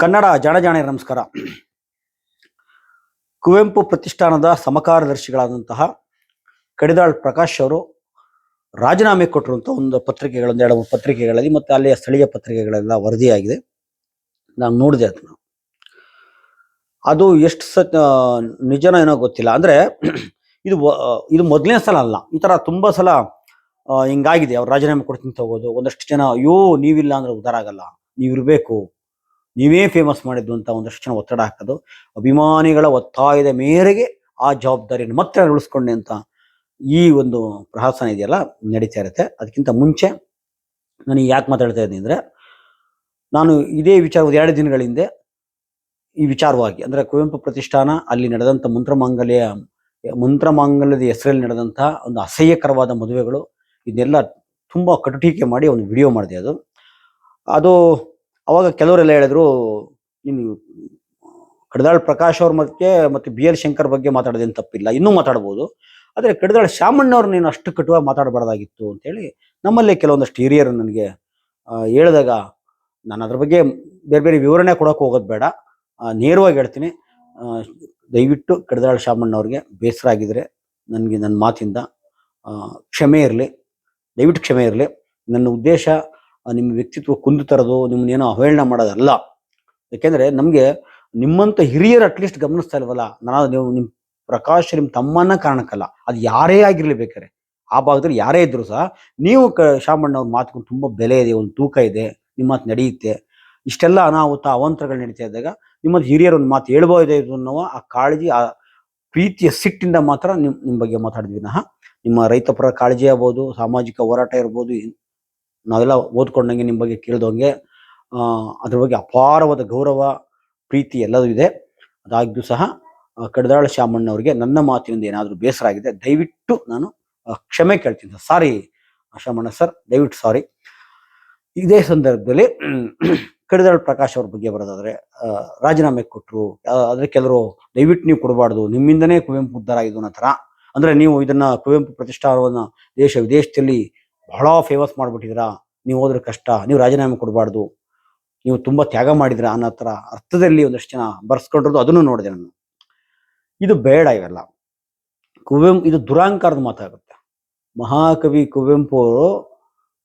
ಕನ್ನಡ ಜಾಣ ಜಾಣೆ ನಮಸ್ಕಾರ. ಕುವೆಂಪು ಪ್ರತಿಷ್ಠಾನದ ಸಮಕಾರದರ್ಶಿಗಳಾದಂತಹ ಕಡಿದಾಳ್ ಪ್ರಕಾಶ್ ಅವರು ರಾಜೀನಾಮೆ ಕೊಟ್ಟಿರುವಂಥ ಒಂದು ಪತ್ರಿಕೆಗಳೊಂದು ಎರಡು ಪತ್ರಿಕೆಗಳಲ್ಲಿ ಮತ್ತು ಅಲ್ಲಿಯ ಸ್ಥಳೀಯ ಪತ್ರಿಕೆಗಳೆಲ್ಲ ವರದಿಯಾಗಿದೆ. ನಾನು ನೋಡಿದೆ ಅದನ್ನು ಅದು ಎಷ್ಟು ಸತ್ ನಿಜನ ಏನೋ ಗೊತ್ತಿಲ್ಲ. ಅಂದ್ರೆ ಇದು ಇದು ಮೊದಲನೇ ಸಲ ಅಲ್ಲ. ಈ ತರ ತುಂಬಾ ಸಲ ಹಿಂಗಾಗಿದೆ. ಅವ್ರು ರಾಜೀನಾಮೆ ಕೊಡ್ತೀನಿ ಹೋಗೋದು ಒಂದಷ್ಟು ಜನ, ಅಯ್ಯೋ, ನೀವಿಲ್ಲ ಅಂದ್ರೆ ಉದ್ಧಾರ ಆಗಲ್ಲ. ನೀವಿರ್ಬೇಕು. ನೀವೇ ಫೇಮಸ್ ಮಾಡಿದ್ದು ಅಂತ ಒಂದಷ್ಟು ಜನ ಒತ್ತಡ ಹಾಕೋದು. ಅಭಿಮಾನಿಗಳ ಒತ್ತಾಯದ ಮೇರೆಗೆ ಆ ಜವಾಬ್ದಾರಿಯನ್ನು ಮತ್ತೆ ಉಳಿಸ್ಕೊಂಡೆ ಅಂತ ಈ ಒಂದು ಪ್ರಹಸನ ಇದೆಯಲ್ಲ, ನಡೀತಾ ಇರುತ್ತೆ. ಅದಕ್ಕಿಂತ ಮುಂಚೆ ನಾನು ಯಾಕೆ ಮಾತಾಡ್ತಾ ಇದ್ದೀನಿ ಅಂದರೆ, ನಾನು ಇದೇ ವಿಚಾರ ಎರಡು ದಿನಗಳ ಹಿಂದೆ ಈ ವಿಚಾರವಾಗಿ, ಅಂದರೆ ಕುವೆಂಪು ಪ್ರತಿಷ್ಠಾನ ಅಲ್ಲಿ ನಡೆದಂಥ ಮಂತ್ರಮಾಂಗಲ್ಯ ಮಂತ್ರಮಾಂಗಲ್ಯದ ಹೆಸರಲ್ಲಿ ನಡೆದಂಥ ಒಂದು ಅಸಹ್ಯಕರವಾದ ಮದುವೆಗಳು ಇದನ್ನೆಲ್ಲ ತುಂಬ ಕಟುಟೀಕೆ ಮಾಡಿ ಒಂದು ವಿಡಿಯೋ ಮಾಡಿದೆ ಅದು. ಅದು ಅವಾಗ ಕೆಲವರೆಲ್ಲ ಹೇಳಿದ್ರು ನೀನು ಕಡದಾಳ್ ಪ್ರಕಾಶ್ ಅವ್ರ ಮತ್ತೆ ಮತ್ತೆ ಬಿ ಎಲ್ ಶಂಕರ್ ಬಗ್ಗೆ ಮಾತಾಡೋದೇನು ತಪ್ಪಿಲ್ಲ. ಇನ್ನೂ ಮಾತಾಡ್ಬೋದು. ಆದರೆ ಕಡದಾಳ್ ಶಾಮಣ್ಣವ್ರು ನೀನು ಅಷ್ಟು ಕಟುವಾಗಿ ಮಾತಾಡಬಾರ್ದಾಗಿತ್ತು ಅಂತೇಳಿ ನಮ್ಮಲ್ಲೇ ಕೆಲವೊಂದಷ್ಟು ಹಿರಿಯರು ನನಗೆ ಹೇಳಿದಾಗ ನಾನು ಅದ್ರ ಬಗ್ಗೆ ಬೇರೆ ಬೇರೆ ವಿವರಣೆ ಕೊಡೋಕೆ ಹೋಗೋದು ಬೇಡ. ನೇರವಾಗಿ ಹೇಳ್ತೀನಿ. ದಯವಿಟ್ಟು ಕಡದಾಳ್ ಶಾಮಣ್ಣವ್ರಿಗೆ ಬೇಸರ ಆಗಿದರೆ ನನಗೆ ನನ್ನ ಮಾತಿಂದ ಕ್ಷಮೆ ಇರಲಿ. ದಯವಿಟ್ಟು ಕ್ಷಮೆ ಇರಲಿ. ನನ್ನ ಉದ್ದೇಶ ನಿಮ್ಮ ವ್ಯಕ್ತಿತ್ವ ಕುಂದು ತರೋದು, ನಿಮ್ಮನ್ನೇನೋ ಅವಹೇಳನ ಮಾಡೋದಲ್ಲ. ಯಾಕೆಂದ್ರೆ ನಮಗೆ ನಿಮ್ಮಂತ ಹಿರಿಯರು ಅಟ್ಲೀಸ್ಟ್ ಗಮನಿಸ್ತಾ ಇಲ್ವಲ್ಲ? ನಾನು ನೀವು ನಿಮ್ಮ ಪ್ರಕಾಶ್ ನಿಮ್ಮ ತಮ್ಮನ್ನ ಕಾರಣಕ್ಕಲ್ಲ. ಅದು ಯಾರೇ ಆಗಿರ್ಲಿ ಬೇಕಾರೆ ಆ ಭಾಗದಲ್ಲಿ ಯಾರೇ ಇದ್ರು ಸಹ, ನೀವು ಕ ಶಾಮಣ್ಣ ಅವ್ರ ಮಾತುಗಳು ತುಂಬಾ ಬೆಲೆ ಇದೆ, ಒಂದು ತೂಕ ಇದೆ ನಿಮ್ಮ ಮಾತು ನಡೆಯುತ್ತೆ. ಇಷ್ಟೆಲ್ಲ ಅನಾಹುತ, ಅವಂತರಗಳು ನಡೀತಾ ಇದ್ದಾಗ ನಿಮ್ಮ ಹಿರಿಯರು ಒಂದು ಮಾತು ಹೇಳ್ಬೋದೇ ಇದು ಅನ್ನೋ ಆ ಕಾಳಜಿ, ಆ ಪ್ರೀತಿಯ ಸಿಟ್ಟಿಂದ ಮಾತ್ರ ನಿಮ್ ನಿಮ್ಮ ಬಗ್ಗೆ ಮಾತಾಡಿದ್ವಿ. ವಿನಃ ನಿಮ್ಮ ರೈತಪರ ಕಾಳಜಿ ಆಗ್ಬೋದು, ಸಾಮಾಜಿಕ ಹೋರಾಟ ಇರ್ಬೋದು ನಾವೆಲ್ಲ ಓದ್ಕೊಂಡಂಗೆ ನಿಮ್ಮ ಬಗ್ಗೆ ಕೇಳ್ದಂಗೆ ಅದ್ರ ಬಗ್ಗೆ ಅಪಾರವಾದ ಗೌರವ, ಪ್ರೀತಿ ಎಲ್ಲದೂ ಇದೆ. ಅದಾಗ್ಯೂ ಸಹ ಕಡದಾಳ ಶಾಮಣ್ಣವ್ರಿಗೆ ನನ್ನ ಮಾತಿನಿಂದ ಏನಾದರೂ ಬೇಸರ ಆಗಿದೆ, ದಯವಿಟ್ಟು ನಾನು ಕ್ಷಮೆ ಕೇಳ್ತೀನಿ ಸಾರಿ. ಶಾಮಣ್ಣ ಸರ್, ದಯವಿಟ್ಟು ಸಾರಿ. ಇದೇ ಸಂದರ್ಭದಲ್ಲಿ ಕಡಿದಾಳ ಪ್ರಕಾಶ್ ಅವ್ರ ಬಗ್ಗೆ ಬರೋದಾದ್ರೆ ರಾಜೀನಾಮೆ ಕೊಟ್ಟರು ಆದರೆ ಕೆಲವರು ದಯವಿಟ್ಟು ನೀವು ಕೊಡಬಾರ್ದು, ನಿಮ್ಮಿಂದನೇ ಕುವೆಂಪು ಉದ್ಧಾರ ಆಗಿದ್ದು ಅನ್ನೋ ಥರ. ಅಂದರೆ ನೀವು ಇದನ್ನ ಕುವೆಂಪು ಪ್ರತಿಷ್ಠಾನವನ್ನು ದೇಶ ವಿದೇಶದಲ್ಲಿ ಬಹಳ ಫೇಮಸ್ ಮಾಡಿಬಿಟ್ಟಿದ್ದೀರಾ? ನೀವು ಹೋದ್ರೆ ಕಷ್ಟ. ನೀವು ರಾಜೀನಾಮೆ ಕೊಡಬಾರ್ದು. ನೀವು ತುಂಬ ತ್ಯಾಗ ಮಾಡಿದ್ರ ಅನ್ನೋ ಥರ ಅರ್ಥದಲ್ಲಿ ಒಂದಷ್ಟು ಜನ ಬರ್ಸ್ಕೊಂಡಿರೋದು ಅದನ್ನು ನೋಡಿದೆ ನಾನು. ಇದು ಬೇಡ ಇವೆಲ್ಲ. ಕುವೆಂಪು ಇದು ದುರಾಂಕಾರದ ಮಾತಾಗುತ್ತೆ ಮಹಾಕವಿ ಕುವೆಂಪು ಅವರು,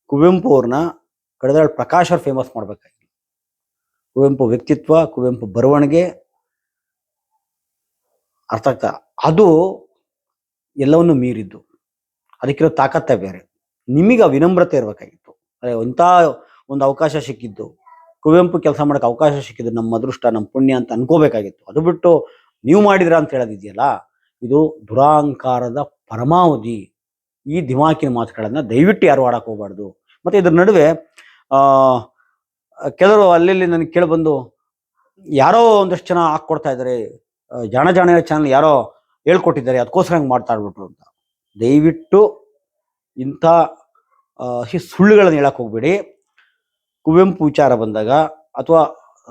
ಕುವೆಂಪು ಅವ್ರನ್ನ ಕಡದಾಳ್ ಪ್ರಕಾಶ್ ಅವ್ರು ಫೇಮಸ್ ಮಾಡ್ಬೇಕಾಗಿತ್ತು. ಕುವೆಂಪು ವ್ಯಕ್ತಿತ್ವ, ಕುವೆಂಪು ಬರವಣಿಗೆ ಅರ್ಥ ಆಗ್ತಾ ಅದು ಎಲ್ಲವನ್ನು ಮೀರಿದ್ದು. ಅದಕ್ಕಿರೋ ತಾಕತ್ತೇ ಬೇರೆ. ನಿಮಗೆ ವಿನಮ್ರತೆ ಇರಬೇಕಾಗಿತ್ತು. ಅದೇ ಇಂಥ ಒಂದು ಅವಕಾಶ ಸಿಕ್ಕಿದ್ದು. ಕುವೆಂಪು ಕೆಲಸ ಮಾಡೋಕೆ ಅವಕಾಶ ಸಿಕ್ಕಿದ್ದು ನಮ್ಮ ಅದೃಷ್ಟ, ನಮ್ಮ ಪುಣ್ಯ ಅಂತ ಅನ್ಕೋಬೇಕಾಗಿತ್ತು. ಅದು ಬಿಟ್ಟು ನೀವು ಮಾಡಿದ್ರ ಅಂತ ಹೇಳೋದಿದೆಯಲ್ಲ? ಇದು ದುರಾಂಕಾರದ ಪರಮಾವಧಿ. ಈ ದಿಮಾಕಿನ ಮಾತುಗಳನ್ನು ದಯವಿಟ್ಟು ಯಾರು ಆಡಕ್ಕೆ ಹೋಗ್ಬಾರ್ದು. ಮತ್ತೆ ಇದ್ರ ನಡುವೆ ಕೆಲವರು ಅಲ್ಲಿ ನನಗೆ ಕೇಳಿಬಂದು ಯಾರೋ ಒಂದಷ್ಟು ಜನ ಹಾಕ್ಕೊಡ್ತಾ ಇದ್ದಾರೆ ಜಾಣ ಜಾಣ ಚಾನಲ್ ಯಾರೋ ಹೇಳ್ಕೊಟ್ಟಿದ್ದಾರೆ, ಅದಕ್ಕೋಸ್ಕರ ಹಂಗೆ ಮಾಡ್ತಾ ಇರ್ಬಿಟ್ರು ಅಂತ. ದಯವಿಟ್ಟು ಇಂಥ ಸುಳ್ಳುಗಳನ್ನು ಹಿ ಸುಳ್ಳುಗಳನ್ನ ಹೇಳಕ್ ಹೋಗ್ಬೇಡಿ. ಕುವೆಂಪು ವಿಚಾರ ಬಂದಾಗ ಅಥವಾ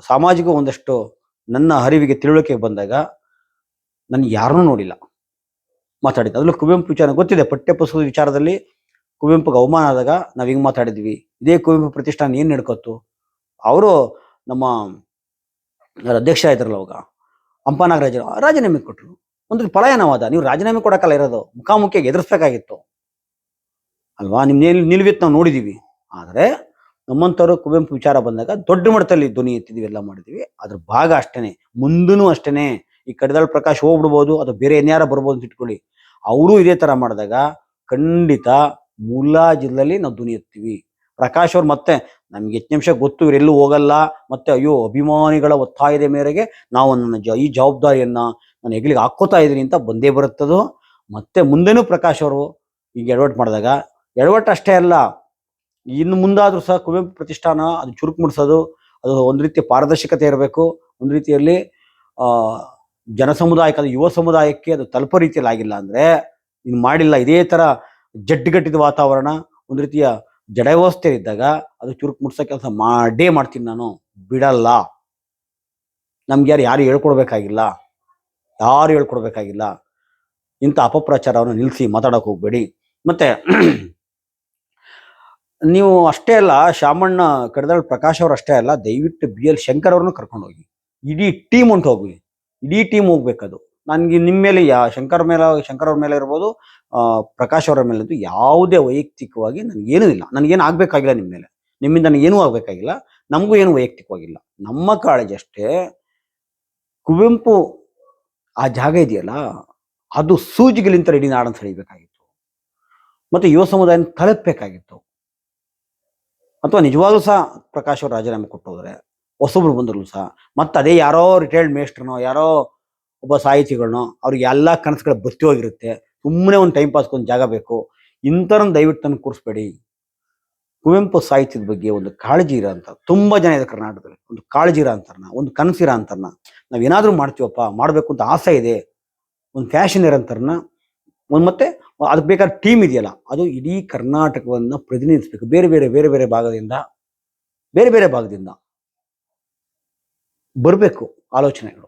ಸಾಮಾಜಿಕ ಒಂದಷ್ಟು ನನ್ನ ಅರಿವಿಗೆ ತಿಳುವಳಿಕೆ ಬಂದಾಗ ನಾನು ಯಾರನ್ನೂ ನೋಡಿಲ್ಲ. ಮಾತಾಡಿದ್ದೆ. ಅದರಲ್ಲೂ ಕುವೆಂಪು ವಿಚಾರ ಗೊತ್ತಿದೆ. ಪಠ್ಯಪುಸ್ತಕದ ವಿಚಾರದಲ್ಲಿ ಕುವೆಂಪುಗೆ ಅವಮಾನ ಆದಾಗ ನಾವು ಹಿಂಗೆ ಮಾತಾಡಿದ್ವಿ. ಇದೇ ಕುವೆಂಪು ಪ್ರತಿಷ್ಠಾನ ಏನು ನಡ್ಕೊತ್ತು? ಅವರು ನಮ್ಮ ಅಧ್ಯಕ್ಷ ಇದ್ರಲ್ಲ ಅವಾಗ ಹಂಪ ನಾಗರಾಜರು ರಾಜೀನಾಮೆ ಕೊಟ್ಟರು ಒಂದು ಪಲಾಯನವಾದ. ನೀವು ರಾಜೀನಾಮೆ ಕೊಡೋಕ್ಕಲ್ಲ ಇರೋದು. ಮುಖಾಮುಖಿಯಾಗಿ ಎದುರಿಸ್ಬೇಕಾಗಿತ್ತು. ಅಲ್ವಾ? ನಿಮ್ಮ ನಿಲ್ ನಿಲ್ವಿತ್ ನಾವು ನೋಡಿದ್ದೀವಿ ಆದರೆ ನಮ್ಮಂಥವ್ರು ಕುವೆಂಪು ವಿಚಾರ ಬಂದಾಗ ದೊಡ್ಡ ಮಟ್ಟದಲ್ಲಿ ಧ್ವನಿ ಎತ್ತಿದ್ವಿ, ಎಲ್ಲ ಮಾಡಿದ್ವಿ. ಅದ್ರ ಭಾಗ ಅಷ್ಟೇನೆ. ಮುಂದೂ ಅಷ್ಟೇನೆ. ಈ ಕಡಿದಾಳ್ ಪ್ರಕಾಶ್ ಹೋಗ್ಬಿಡ್ಬೋದು, ಅದು ಬೇರೆ ಇನ್ಯಾರ ಬರ್ಬೋದು ಅಂತ ಇಟ್ಕೊಳ್ಳಿ. ಅವರು ಇದೇ ತರ ಮಾಡಿದಾಗ ಖಂಡಿತ ಮುಲಾಜಿಲ್ಲಲ್ಲಿ ನಾವು ಧ್ವನಿ ಎತ್ತೀವಿ. ಪ್ರಕಾಶ್ ಅವ್ರು ಮತ್ತೆ, ನಮ್ಗೆ ಹೆಚ್ಚು ನಿಮಿಷ ಗೊತ್ತು ಇವರೆಲ್ಲೂ ಹೋಗಲ್ಲ. ಮತ್ತೆ ಅಯ್ಯೋ, ಅಭಿಮಾನಿಗಳ ಒತ್ತಾಯದ ಮೇರೆಗೆ ನಾವು ನನ್ನ ಜ, ಈ ಜವಾಬ್ದಾರಿಯನ್ನ ನಾನು ಹೆಗ್ಲಿಗೆ ಹಾಕೋತಾ ಇದ್ದೀನಿ ಅಂತ ಬಂದೇ ಬರುತ್ತದೋ? ಮತ್ತೆ ಮುಂದೆನೂ ಪ್ರಕಾಶ್ ಅವರು ಈಗ ಎಡವಟ್ ಮಾಡಿದಾಗ ಎಡವಟ್ಟು ಅಷ್ಟೇ ಅಲ್ಲ, ಇನ್ನು ಮುಂದಾದರೂ ಸಹ ಕುವೆಂಪು ಪ್ರತಿಷ್ಠಾನ ಅದು ಚುರುಕು ಮುಡ್ಸೋದು, ಅದು ಒಂದು ರೀತಿಯ ಪಾರದರ್ಶಕತೆ ಇರಬೇಕು, ಒಂದು ರೀತಿಯಲ್ಲಿ ಜನ ಸಮುದಾಯಕ್ಕೆ ಅದು ಯುವ ಸಮುದಾಯಕ್ಕೆ ಅದು ತಲುಪೋ ರೀತಿಯಲ್ಲಿ ಆಗಿಲ್ಲ ಅಂದರೆ, ಇನ್ನು ಮಾಡಿಲ್ಲ. ಇದೇ ಥರ ಜಡ್ಡುಗಟ್ಟಿದ ವಾತಾವರಣ, ಒಂದು ರೀತಿಯ ಜಡ ವ್ಯವಸ್ಥೆ ಇದ್ದಾಗ ಅದು ಚುರುಕು ಮುಡ್ಸೋ ಕೆಲಸ ಮಾಡೇ ಮಾಡ್ತೀನಿ ನಾನು. ಬಿಡಲ್ಲ. ನಮ್ಗೆ ಯಾರು ಯಾರು ಹೇಳ್ಕೊಡ್ಬೇಕಾಗಿಲ್ಲ. ಯಾರು ಹೇಳ್ಕೊಡ್ಬೇಕಾಗಿಲ್ಲ. ಇಂಥ ಅಪಪ್ರಚಾರವನ್ನು ನಿಲ್ಲಿಸಿ ಮಾತಾಡೋಕೆ ಹೋಗ್ಬೇಡಿ. ಮತ್ತೆ ನೀವು ಅಷ್ಟೇ ಅಲ್ಲ ಶಾಮಣ್ಣ ಕಡದಾಳ್ ಪ್ರಕಾಶ್ ಅವ್ರು ಅಷ್ಟೇ ಅಲ್ಲ, ದಯವಿಟ್ಟು ಬಿ ಎಲ್ ಶಂಕರ್ ಅವ್ರನ್ನ ಕರ್ಕೊಂಡು ಹೋಗಿ. ಇಡೀ ಟೀಮ್ ಉಂಟು ಹೋಗಿ ಇಡೀ ಟೀಮ್ ಹೋಗ್ಬೇಕದು. ನನಗೆ ನಿಮ್ಮ ಮೇಲೆ ಯಾ, ಶಂಕರ್ ಮೇಲೆ, ಶಂಕರ್ ಅವ್ರ ಮೇಲೆ ಇರ್ಬೋದು ಪ್ರಕಾಶ್ ಅವರ ಮೇಲೆ ಯಾವುದೇ ವೈಯಕ್ತಿಕವಾಗಿ ನನಗೇನೂ ಇಲ್ಲ. ನನಗೇನು ಆಗಬೇಕಾಗಿಲ್ಲ ನಿಮ್ಮ ಮೇಲೆ. ನಿಮ್ಮಿಂದ ನನಗೇನೂ ಆಗಬೇಕಾಗಿಲ್ಲ. ನಮಗೂ ಏನು ವೈಯಕ್ತಿಕವಾಗಿಲ್ಲ. ನಮ್ಮ ಕಾಳಜಿ ಅಷ್ಟೇ. ಕುವೆಂಪು ಆ ಜಾಗ ಇದೆಯಲ್ಲ, ಅದು ಸೂಜಿಗಿಲಿಂತ ಇಡೀ ನಾಡನ್ನು ಸೆಳಿಬೇಕಾಗಿತ್ತು ಮತ್ತು ಯುವ ಸಮುದಾಯನ ತಲುಪಬೇಕಾಗಿತ್ತು. ಅಥವಾ ನಿಜವಾಗ್ಲೂ ಸಹ ಪ್ರಕಾಶ್ ಅವರು ರಾಜೀನಾಮೆ ಕೊಟ್ಟೋದ್ರೆ ಹೊಸಬ್ರು ಬಂದ್ರು ಸಹ, ಮತ್ತೆ ಅದೇ ಯಾರೋ ರಿಟೈರ್ಡ್ ಮೇಸ್ಟ್ರನೋ ಯಾರೋ ಒಬ್ಬ ಸಾಹಿತಿಗಳನ್ನೋ ಅವ್ರಿಗೆ ಎಲ್ಲ ಕನಸುಗಳು ಬತ್ತಿ ಹೋಗಿರುತ್ತೆ ಸುಮ್ಮನೆ ಒಂದು ಟೈಮ್ ಪಾಸ್ ಒಂದು ಜಾಗ ಬೇಕು. ಇಂಥರನ್ನ ದಯವಿಟ್ಟು ತಂದು ಕೂರಿಸ್ಬೇಡಿ. ಕುವೆಂಪು ಸಾಹಿತ್ಯದ ಬಗ್ಗೆ ಒಂದು ಕಾಳಜಿ ಇರೋ ಅಂತ, ತುಂಬಾ ಜನ ಇದೆ ಕರ್ನಾಟಕದಲ್ಲಿ. ಒಂದು ಕಾಳಜಿ ಇರೋ ಅಂತಾರನ ಒಂದು ಕನಸಿರೋ ಅಂತಾರನ ನಾವು ಏನಾದರೂ ಮಾಡ್ತೀವಪ್ಪ, ಮಾಡಬೇಕು ಅಂತ ಆಸೆ ಇದೆ. ಒಂದು ಫ್ಯಾಷನ್ ಇರೋಂಥರನ್ನ ಒಂದು ಮತ್ತೆ ಅದಕ್ಕೆ ಬೇಕಾದ ಟೀಮ್ ಇದೆಯಲ್ಲ, ಅದು ಇಡೀ ಕರ್ನಾಟಕವನ್ನ ಪ್ರತಿನಿಧಿಸಬೇಕು. ಬೇರೆ ಬೇರೆ ಬೇರೆ ಬೇರೆ ಭಾಗದಿಂದ, ಬೇರೆ ಬೇರೆ ಭಾಗದಿಂದ ಬರಬೇಕು ಆಲೋಚನೆಗಳು.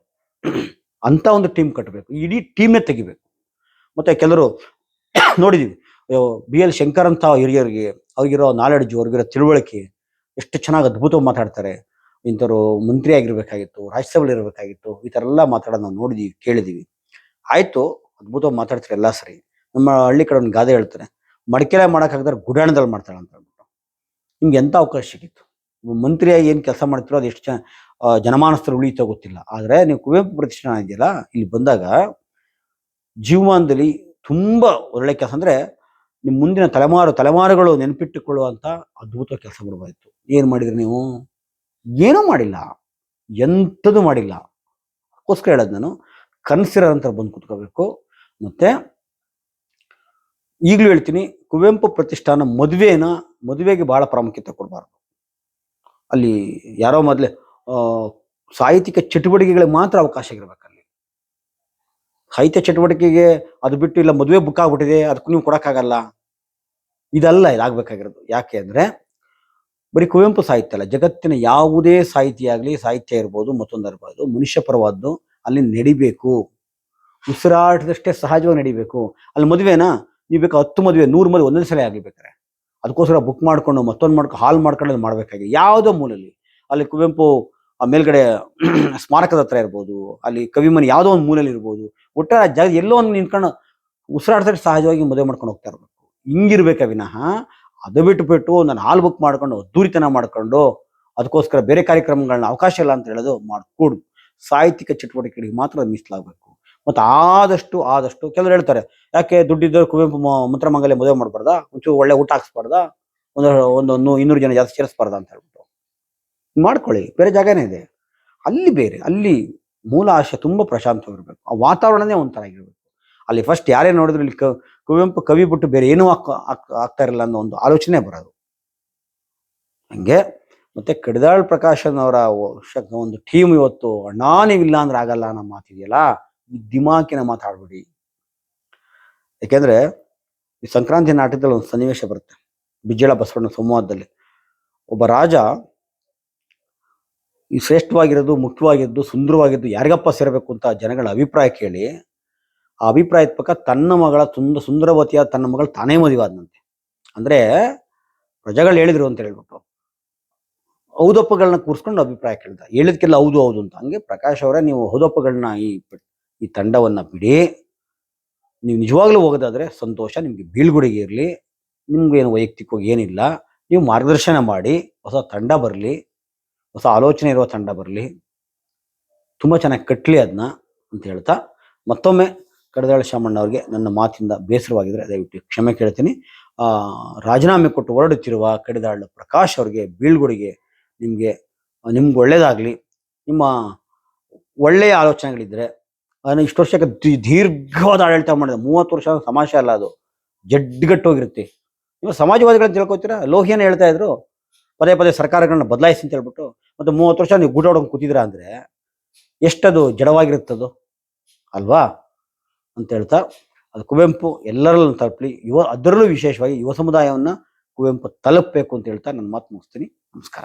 ಅಂತ ಒಂದು ಟೀಮ್ ಕಟ್ಟಬೇಕು ಇಡೀ ಟೀಮೇ ತೆಗಿಬೇಕು. ಮತ್ತೆ ಕೆಲವರು ನೋಡಿದೀವಿ ಬಿ ಎಲ್ ಶಂಕರ್ ಅಂತ ಹಿರಿಯರಿಗೆ, ಅವ್ರಿಗಿರೋ ನಾಲೆಡ್ಜು ಅವ್ರಿಗಿರೋ ತಿಳುವಳಿಕೆ ಎಷ್ಟು ಚೆನ್ನಾಗಿ ಅದ್ಭುತವಾಗಿ ಮಾತಾಡ್ತಾರೆ. ಇಂಥವ್ರು ಮಂತ್ರಿ ಆಗಿರ್ಬೇಕಾಗಿತ್ತು ರಾಜ್ಯಸಭೆಯಲ್ಲಿ ಇರಬೇಕಾಗಿತ್ತು ಈ ಥರ ಎಲ್ಲ ಮಾತಾಡೋದು ನಾವು ನೋಡಿದೀವಿ, ಕೇಳಿದೀವಿ. ಆಯ್ತು ಅದ್ಭುತವಾಗಿ ಮಾತಾಡ್ತಾರೆ ಎಲ್ಲ ಸರಿ. ನಮ್ಮ ಹಳ್ಳಿ ಕಡೆ ಒಂದು ಗಾದೆ ಹೇಳ್ತಾರೆ ಮಡಿಕೆಲೆ ಮಾಡೋಕ್ಕಾಗದ್ರೆ ಗುಡಾಣದಲ್ಲಿ ಮಾಡ್ತಾಳೆ ಅಂತ ಹೇಳ್ಬಿಟ್ಟು ನಿಮ್ಗೆ ಎಂಥ ಅವಕಾಶ ಸಿಕ್ಕಿತ್ತು? ಮಂತ್ರಿಯಾಗಿ ಏನು ಕೆಲಸ ಮಾಡ್ತಿರೋ ಅದು ಎಷ್ಟು ಜನ ಜನಮಾನಸ್ಥರು ಉಳಿಯುತ್ತೋ ಗೊತ್ತಿಲ್ಲ. ಆದರೆ ನೀವು ಕುವೆಂಪು ಪ್ರತಿಷ್ಠಾನ ಇದೆಯಲ್ಲ ಇಲ್ಲಿ ಬಂದಾಗ ಜೀವಮಾನದಲ್ಲಿ ತುಂಬಾ ಒಳ್ಳೆ ಕೆಲಸ ಅಂದರೆ ನಿಮ್ಮ ಮುಂದಿನ ತಲೆಮಾರು, ತಲೆಮಾರುಗಳು ನೆನಪಿಟ್ಟುಕೊಳ್ಳುವಂಥ ಅದ್ಭುತ ಕೆಲಸ ಬಿಡಬಾಯ್ತು ಏನು ಮಾಡಿದ್ರಿ ನೀವು? ಏನೂ ಮಾಡಿಲ್ಲ. ಎಂಥದ್ದು ಮಾಡಿಲ್ಲ. ಅದಕ್ಕೋಸ್ಕರ ಹೇಳೋದು ನಾನು ಕನಸಿರೋಂಥ ಬಂದು ಕುತ್ಕೋಬೇಕು. ಮತ್ತೆ ಈಗಲೂ ಹೇಳ್ತೀನಿ, ಕುವೆಂಪು ಪ್ರತಿಷ್ಠಾನ ಮದುವೆನ, ಮದುವೆಗೆ ಬಹಳ ಪ್ರಾಮುಖ್ಯತೆ ಕೊಡಬಾರ್ದು. ಅಲ್ಲಿ ಯಾರೋ ಮೊದಲೇ ಸಾಹಿತ್ಯಿಕ ಚಟುವಟಿಕೆಗಳಿಗೆ ಮಾತ್ರ ಅವಕಾಶ ಇರಬೇಕಲ್ಲಿ ಸಾಹಿತ್ಯ ಚಟುವಟಿಕೆಗೆ ಅದು ಬಿಟ್ಟು ಇಲ್ಲ, ಮದುವೆ ಬುಕ್ ಆಗ್ಬಿಟ್ಟಿದೆ, ಅದಕ್ಕೂ ನೀವು ಕೊಡೋಕ್ಕಾಗಲ್ಲ. ಇದಲ್ಲ ಇದಾಗಬೇಕಾಗಿರೋದು. ಯಾಕೆ ಅಂದರೆ, ಬರೀ ಕುವೆಂಪು ಸಾಹಿತ್ಯ ಅಲ್ಲ, ಜಗತ್ತಿನ ಯಾವುದೇ ಸಾಹಿತ್ಯ ಆಗಲಿ ಸಾಹಿತ್ಯ ಇರ್ಬೋದು, ಮತ್ತೊಂದು ಇರ್ಬೋದು, ಮನುಷ್ಯ ಪರವಾದ್ದು ಅಲ್ಲಿ ನಡಿಬೇಕು. ಉಸಿರಾಟದಷ್ಟೇ ಸಹಜವಾಗಿ ನಡಿಬೇಕು. ಅಲ್ಲಿ ಮದುವೆನಾ? ನೀವು ಬೇಕು ಹತ್ತು ಮದುವೆ, ನೂರು ಮದುವೆ ಒಂದೊಂದು ಸಲ ಆಗಿಬೇಕಾರೆ ಅದಕ್ಕೋಸ್ಕರ ಬುಕ್ ಮಾಡ್ಕೊಂಡು, ಮತ್ತೊಂದು ಮಾಡ್ಕೊಂಡು ಹಾಲ್ ಮಾಡ್ಕೊಂಡು ಮಾಡಬೇಕಾಗಿ. ಯಾವುದೋ ಮೂಲಲ್ಲಿ. ಅಲ್ಲಿ ಕುವೆಂಪು, ಆ ಮೇಲ್ಗಡೆ ಸ್ಮಾರಕದ ಹತ್ರ ಇರ್ಬೋದು, ಅಲ್ಲಿ ಕವಿಮನೆ ಯಾವುದೋ ಒಂದು ಮೂಲೆಯಲ್ಲಿ ಇರ್ಬೋದು. ಒಟ್ಟಾರೆ ಜಾಗ ಎಲ್ಲೋ ಒಂದು ನಿಂತ್ಕೊಂಡು ಉಸಿರಾಡ್ತಾರೆ ಸಹಜವಾಗಿ ಮದುವೆ ಮಾಡ್ಕೊಂಡು ಹೋಗ್ತಾ ಇರಬೇಕು. ಹಿಂಗಿರ್ಬೇಕ ವಿನಃ, ಅದು ಬಿಟ್ಬಿಟ್ಟು ನಾನು ಹಾಲ್ ಬುಕ್ ಮಾಡ್ಕೊಂಡು, ಅದ್ದೂರಿತನ ಮಾಡ್ಕೊಂಡು, ಅದಕ್ಕೋಸ್ಕರ ಬೇರೆ ಕಾರ್ಯಕ್ರಮಗಳನ್ನ ಅವಕಾಶ ಇಲ್ಲ ಅಂತ ಹೇಳೋದು ಮಾಡ್ಕೊಡು. ಸಾಹಿತ್ಯಿಕ ಚಟುವಟಿಕೆಗಳಿಗೆ ಮಾತ್ರ ಮೀಸಲಾಗಬೇಕು. ಮತ್ತೆ ಆದಷ್ಟು ಆದಷ್ಟು ಕೆಲವರು ಹೇಳ್ತಾರೆ, ಯಾಕೆ ದುಡ್ಡಿದ್ದವ್ರು ಕುವೆಂಪು ಮಂತ್ರ ಮಂಗಲ್ಯ ಮದುವೆ ಮಾಡಬಾರ್ದಾ? ಒಂಚೂರು ಒಳ್ಳೆ ಊಟ ಹಾಕ್ಸ್ಬಾರ್ದಾ? ಒಂದು ಒಂದೊಂದು ಇನ್ನೂರು ಜನ ಜಾಸ್ತಿ ಸೇರಿಸ್ಬಾರ್ದ? ಅಂತ ಹೇಳ್ಬಿಟ್ಟು. ಮಾಡ್ಕೊಳ್ಳಿ, ಬೇರೆ ಜಾಗನೇ ಇದೆ. ಅಲ್ಲಿ ಬೇರೆ, ಅಲ್ಲಿ ಮೂಲ ಆಶೆ ತುಂಬಾ ಪ್ರಶಾಂತವಾಗಿರ್ಬೇಕು. ಆ ವಾತಾವರಣನೇ ಒಂಥರ ಆಗಿರ್ಬೇಕು. ಅಲ್ಲಿ ಫಸ್ಟ್ ಯಾರೇ ನೋಡಿದ್ರು ಇಲ್ಲಿ ಕುವೆಂಪು ಕವಿ ಬಿಟ್ಟು ಬೇರೆ ಏನೂ ಆಕ್- ಆಗ್ತಾ ಇರಲ್ಲ ಅನ್ನೋ ಒಂದು ಆಲೋಚನೆ ಬರೋದು. ಹಂಗೆ ಮತ್ತೆ ಕಡಿದಾಳ್ ಪ್ರಕಾಶನ್ ಅವರ ಒಂದು ಟೀಮ್ ಇವತ್ತು, ಅಣ್ಣ, ನೀವಿಲ್ಲ ಅಂದ್ರೆ ಆಗಲ್ಲ ಅನ್ನೋ ಮಾತಿದೆಯಲ್ಲ? ದಿಮಾಕಿನ ಮಾತಾಡ್ಬಿಡಿ. ಯಾಕೆಂದ್ರೆ ಈ ಸಂಕ್ರಾಂತಿ ನಾಟಕದಲ್ಲಿ ಒಂದು ಸನ್ನಿವೇಶ ಬರುತ್ತೆ. ಬಿಜ್ಜಳ ಬಸವಣ್ಣ ಸಂವಾದದಲ್ಲಿ. ಒಬ್ಬ ರಾಜ ಈ ಶ್ರೇಷ್ಠವಾಗಿರೋದು, ಮುಖ್ಯವಾಗಿದ್ದು, ಸುಂದರವಾಗಿದ್ದು ಯಾರಿಗಪ್ಪ ಸೇರಬೇಕು ಅಂತ ಜನಗಳ ಅಭಿಪ್ರಾಯ ಕೇಳಿ, ಆ ಅಭಿಪ್ರಾಯದ ಪಕ್ಕ ತನ್ನ ಮಗಳ ತುಂಬ ಸುಂದರವತಿಯ ತನ್ನ ಮಗಳು ತಾನೇ ಮದುವೆ ಅಂದ್ರೆ ಪ್ರಜೆಗಳು ಹೇಳಿದ್ರು ಅಂತ ಹೇಳ್ಬಿಟ್ಟು. ಹೌದಪ್ಪಗಳನ್ನ ಕೂರಿಸ್ಕೊಂಡು ಅಭಿಪ್ರಾಯ ಕೇಳ್ದ. ಹೇಳಿದ್ಕೆಲ್ಲ ಹೌದು ಹೌದು ಅಂತ. ಹಂಗೆ ಪ್ರಕಾಶ್ ಅವರೇ ನೀವು ಹೌದಪ್ಪಗಳನ್ನ ಈ ಈ ತಂಡವನ್ನು ಬಿಡಿ. ನೀವು ನಿಜವಾಗ್ಲೂ ಹೋಗೋದಾದ್ರೆ ಸಂತೋಷ, ನಿಮಗೆ ಬೀಳ್ಗುಡಿಗೆ ಇರಲಿ ನಿಮ್ಗೇನು ವೈಯಕ್ತಿಕವಾಗಿ ಏನಿಲ್ಲ, ನೀವು ಮಾರ್ಗದರ್ಶನ ಮಾಡಿ, ಹೊಸ ತಂಡ ಬರಲಿ, ಹೊಸ ಆಲೋಚನೆ ಇರುವ ತಂಡ ಬರಲಿ. ತುಂಬ ಚೆನ್ನಾಗಿ ಕಟ್ಟಲಿ ಅದನ್ನ ಅಂತ ಹೇಳ್ತಾ, ಮತ್ತೊಮ್ಮೆ ಕಡದಾಳ ಶಾಮಣ್ಣವ್ರಿಗೆ ನನ್ನ ಮಾತಿಂದ ಬೇಸರವಾಗಿದ್ರೆ ದಯವಿಟ್ಟು ಕ್ಷಮೆ ಕೇಳ್ತೀನಿ. ರಾಜೀನಾಮೆ ಕೊಟ್ಟು ಹೊರಡುತ್ತಿರುವ ಕಡಿದಾಳ ಪ್ರಕಾಶ್ ಅವ್ರಿಗೆ ಬೀಳ್ಗುಡಿಗೆ ನಿಮಗೆ, ನಿಮ್ಗೆ ಒಳ್ಳೆಯದಾಗಲಿ ನಿಮ್ಮ ಒಳ್ಳೆಯ ಆಲೋಚನೆಗಳಿದ್ರೆ ಅದನ್ನ ಇಷ್ಟು ವರ್ಷಕ್ಕೆ ದೀರ್ಘವಾದ ಆಡಳಿತ ಮಾಡಿದೆ. ಮೂವತ್ತು ವರ್ಷ ಸಮಾಜ ಅಲ್ಲ ಅದು. ಜಡ್ಗಟ್ಟೋಗಿರುತ್ತೆ. ನೀವು ಸಮಾಜವಾದಿಗಳನ್ನ ತಿಳ್ಕೊತೀರಾ? ಲೋಹಿಯನ್ನು ಹೇಳ್ತಾ ಇದ್ರು. ಪದೇ ಪದೇ ಸರ್ಕಾರಗಳನ್ನ ಬದಲಾಯಿಸಿ ಅಂತ ಹೇಳ್ಬಿಟ್ಟು, ಮತ್ತೆ ಮೂವತ್ತು ವರ್ಷ ನೀವು ಗುಡಾಡೋಂಗೆ ಕೂತಿದ್ರ ಅಂದ್ರೆ ಎಷ್ಟದು ಜಡವಾಗಿರುತ್ತದು ಅಲ್ವಾ? ಅಂತ ಹೇಳ್ತಾ, ಅದು ಕುವೆಂಪು ಎಲ್ಲರಲ್ಲೂ ತಲುಪಲಿ. ಯುವ, ಅದರಲ್ಲೂ ವಿಶೇಷವಾಗಿ ಯುವ ಸಮುದಾಯವನ್ನ ಕುವೆಂಪು ತಲುಪಬೇಕು ಅಂತ ಹೇಳ್ತಾ ನನ್ನ ಮಾತು ಮುಗಿಸ್ತೀನಿ. ನಮಸ್ಕಾರ.